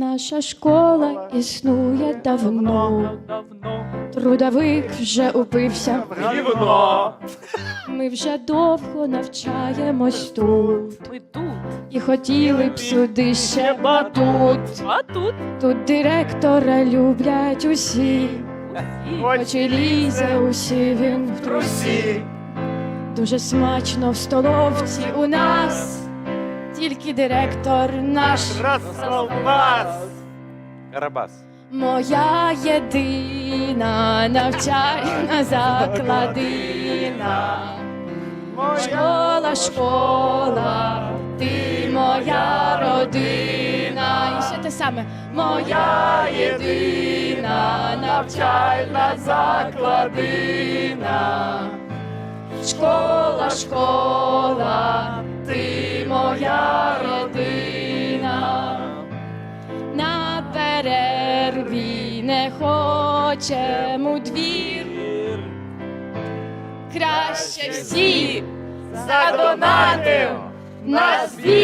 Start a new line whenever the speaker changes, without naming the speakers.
Наша школа існує давно,
давно
трудовик вже упився.
гівно.
Ми вже довго навчаємось тут.
Ми тут,
І хотіли б сюди ще батут.
а тут
Тут директора люблять усі, хоч і лізе усі він в трусі. Дуже смачно в столовці у нас, тільки директор наш.
Розколбас!
Карабас.
Моя єдина навчальна закладина. Школа, школа, ти моя родина. І ще те саме. Моя єдина навчальна закладина. Школа, школа, моя родина. На перерві не хочемо двір. Краще всі задонатим на збір.